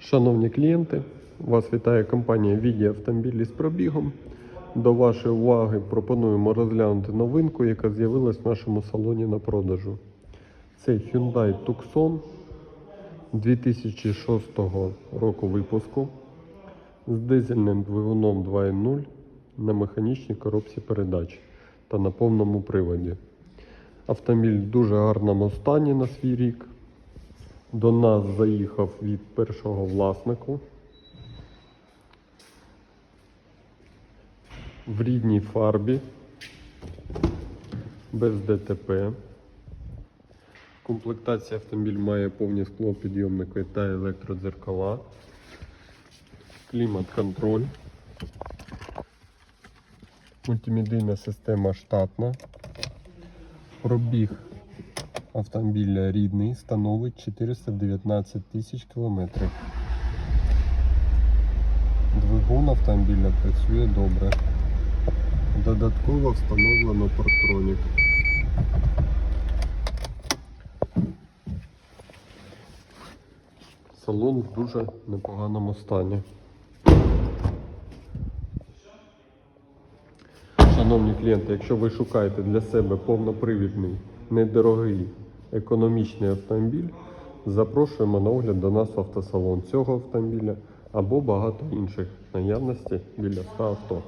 Шановні клієнти, вас вітає компанія Віді Автомобілі з пробігом. До вашої уваги пропонуємо розглянути новинку, яка з'явилась в нашому салоні на продажу. Це Hyundai Tucson 2006 року випуску з дизельним двигуном 2.0 на механічній коробці передач та на повному приводі. Автомобіль в дуже гарному стані на свій рік. До нас заїхав від першого власнику. В рідній фарбі, без ДТП. Комплектація автомобіль має повні склопідйомники та електродзеркала. Клімат-контроль. Мультимедійна система штатна. Пробіг автомобіля рідний становить 419 тисяч кілометрів. Двигун автомобіля працює добре. Додатково встановлено партронік. Салон в дуже непоганому стані. Шановні клієнти, якщо ви шукаєте для себе повнопривідний, недорогий, економічний автомобіль, запрошуємо на огляд до нас в автосалон цього автомобіля або багато інших наявності біля 100 авто.